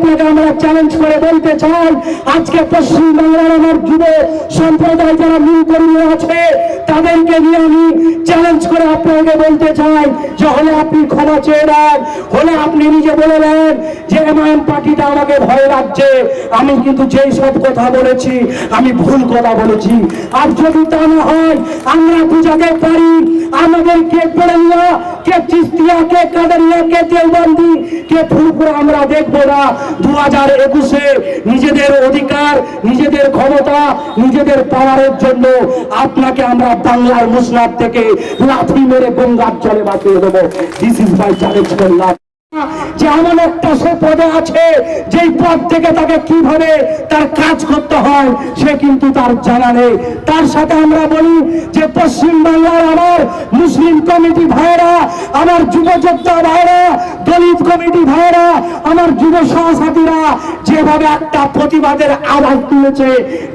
grupo আপনাকে আমরা challenge করে বলতে চাই, আজকে পশ্চিম বাংলার আমার যুব সম্প্রদায় যারা মিলকর্মী আছে, তাদেরকে নিয়ে আমি চ্যালেঞ্জ করে আপনাকে বলতে চাই যে হলে আপনি ক্ষমা চেয়ে নেন, হলে আপনি নিজে বলে নেন যে এমআইএম পার্টিটা আমাকে ভয় লাগছে। আমি কিন্তু যেই সব কথা বলেছি, আমি ভুল কথা বলেছি। আর যদি তা না হয়, আমরা বুঝাতে পারি আমাদের কে পড়েঙ্গা কে চিস্তিয়া, কে কাদারিয়া, কে তেলবন্দি, কে ফুরপুরা আমরা দেখব না। দু হাজার নিজেদের অধিকার, নিজেদের ক্ষমতা, নিজেদের পাওয়ারের জন্য আপনাকে আমরা বাংলার মুসলাদ থেকে লাথি মেরে গঙ্গার জলে বাঁচিয়ে দেবো। দিস ইজ মাই চ্যালেঞ্জ করলাম যে এমন একটা সে পদে আছে, যেই পদ থেকে তাকে কীভাবে তার কাজ করতে হয়, সে কিন্তু তার জানা নেই। তার সাথে আমরা বলি যে পশ্চিম বাংলার আমার মুসলিম কমিটি ভাইরা আমার যুব যোদ্ধা ভাইরা দলিত কমিটি ভাইরা আমার যুব সহসাথীরা যেভাবে একটা প্রতিবাদের আওয়াজ তুলেছে,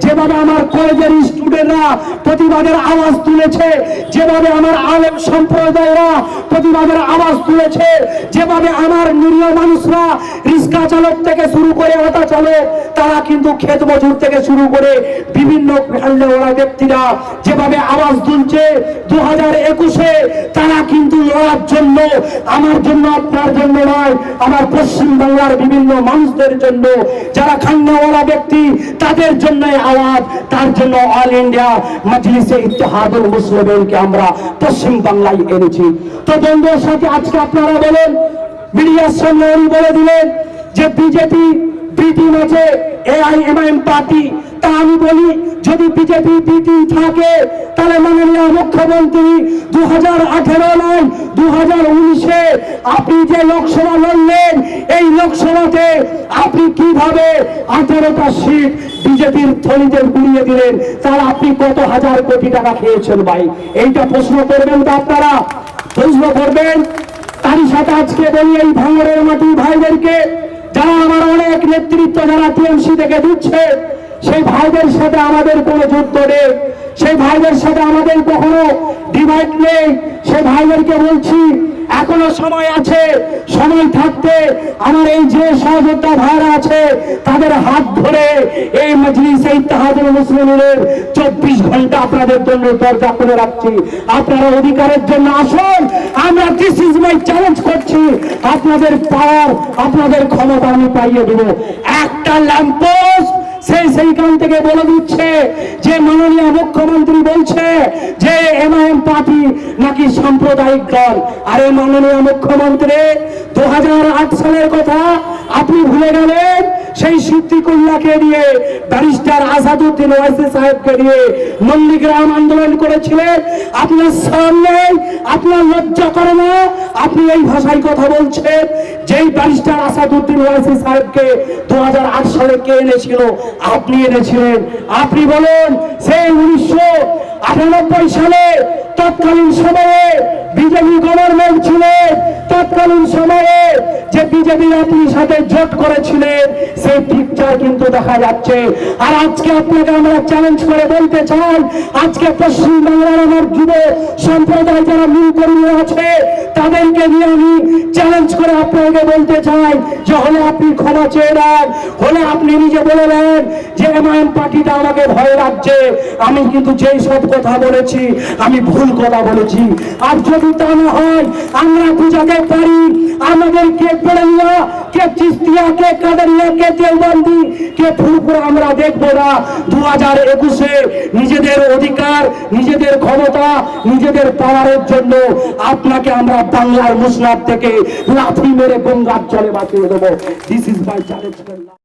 যেভাবে আমার কলেজের স্টুডেন্টরা প্রতিবাদের আওয়াজ তুলেছে, যেভাবে আমার আলেম সম্প্রদায়রা প্রতিবাদের আওয়াজ তুলেছে, যেভাবে আমার নিরীহ মানুষরা রিক্সা চালক থেকে শুরু করে অটো চালক, তারা কিন্তু ক্ষেত মজুর থেকে শুরু করে বিভিন্ন ওরা ব্যক্তিরা যেভাবে আওয়াজ তুলছে দু হাজার একুশে তারা কিন্তু লড়ার জন্য, আমার জন্য, আপনার জন্য নয়, আমার পশ্চিম বাংলার বিভিন্ন মানুষদের জন্য, যারা খান্নাওয়ালা ব্যক্তি, তাদের জন্য আওয়াজ, তার জন্য অল ইন্ডিয়া মজলিসে ইত্তেহাদুল মুসলিমকে আমরা পশ্চিম বাংলায় এনেছি। তো বন্ধুর সাথে আজকে আপনারা বলেন মিডিয়ার সামনে উনি বলে দিলেন যে বিজেপি বিটি আছে এআইএমআইএম পার্টি। তা আমি বলি, যদি বিজেপি বিটি থাকে, তাহলে মাননীয় মুখ্যমন্ত্রী দু হাজার আঠেরো নয় দু হাজার উনিশে আপনি যে লোকসভা লড়লেন, এই লোকসভাতে আপনি কীভাবে আঠেরোটা সিট বিজেপির থলিতে গুলিয়ে দিলেন? তার আপনি কত হাজার কোটি টাকা খেয়েছেন ভাই? এইটা প্রশ্ন করবেন তো আপনারা? প্রশ্ন করবেন? তারই সাথে আজকে বলি এই ভাঙরের মাটি ভাইদেরকে, যারা আমার অনেক নেতৃত্ব, যারা টিএমসি থেকে দিচ্ছে, সেই ভাইদের সাথে আমাদের কোনো যুদ্ধ নেই, সেই ভাইদের সাথে আমাদের কখনো ডিভাইড নেই, সেই ভাইদেরকে বলছি এখনও সময় আছে, সময় থাকতে আমার এই যে সহযোদ্ধা ভাইরা আছে, তাদের হাত ধরে এই মজলিস এই তাহাদুল মুসলিমের চব্বিশ ঘণ্টা আপনাদের জন্য দরজা খুলে রাখছি। আপনারা অধিকারের জন্য আসুন, আমরা দিস ইজ মাই চ্যালেঞ্জ করছি। আপনাদের পাওয়ার আপনাদের ক্ষমতা আমি পাইয়ে দেব। একটা ল্যাম্পোস্ট সেই সেইখান থেকে বলে দিচ্ছে যে মাননীয় মুখ্যমন্ত্রী বলছে এমআইএম পার্টি নাকি সাম্প্রদায়িক দল? আরে মাননীয় মুখ্যমন্ত্রী দু হাজার আট সালের কথা আপনি ভুলে গেলেন, সেই সিদ্দিকুল্লাহকে নিয়ে, ব্যারিস্টার আসাদুদ্দিন ওয়াইসি সাহেবকে নিয়ে নন্দীগ্রাম আন্দোলন করেছিলেন। আপনার সামনে আপনার লজ্জা করে না? আপনি এই ভাষায় কথা বলছেন। যেই ব্যারিস্টার আসাদুদ্দিন ওয়াইসি সাহেবকে দু সালে কে এনেছিল? আপনি এনেছিলেন। আপনি বলেন, সেই উনিশশো আটানব্বই সালে তৎকালীন সময়ে বিজেপি গভর্নমেন্ট ছিলেন। তৎকালীন সময়ে যে বিজেপি আপনি সাথে জোট করেছিলেন, সেই পিকচার কিন্তু দেখা যাচ্ছে। আর আজকে আপনাকে আমরা চ্যালেঞ্জ করে বলতে চাই, আজকে পশ্চিম বাংলার আমার যুব সম্প্রদায় যারা মিলকর্মী আছে, তাদেরকে নিয়ে আমি চ্যালেঞ্জ করে আপনাকে বলতে চাই যে হলে আপনি ক্ষমা চেয়ে নেন, হলে আপনি নিজে বলে নেন যে এমআইএম পার্টিটা আমাকে ভয় লাগছে। আমি কিন্তু যেই সব কথা বলেছি, আমি ভুল কথা বলেছি। আর যদি তা না হয়, আমরা বুঝাতে পারি আমাদের কে পড়েঙ্গা কে চিস্তিয়া কে কে দেওবন্দি কে আমরা দেখব না। দু হাজার একুশে নিজেদের অধিকার, নিজেদের ক্ষমতা, নিজেদের পাওয়ারের জন্য আপনাকে আমরা বাংলার মুসলাদ থেকে লাথি মেরে গঙ্গার জলে বাঁচিয়ে দেবো। This is my challenge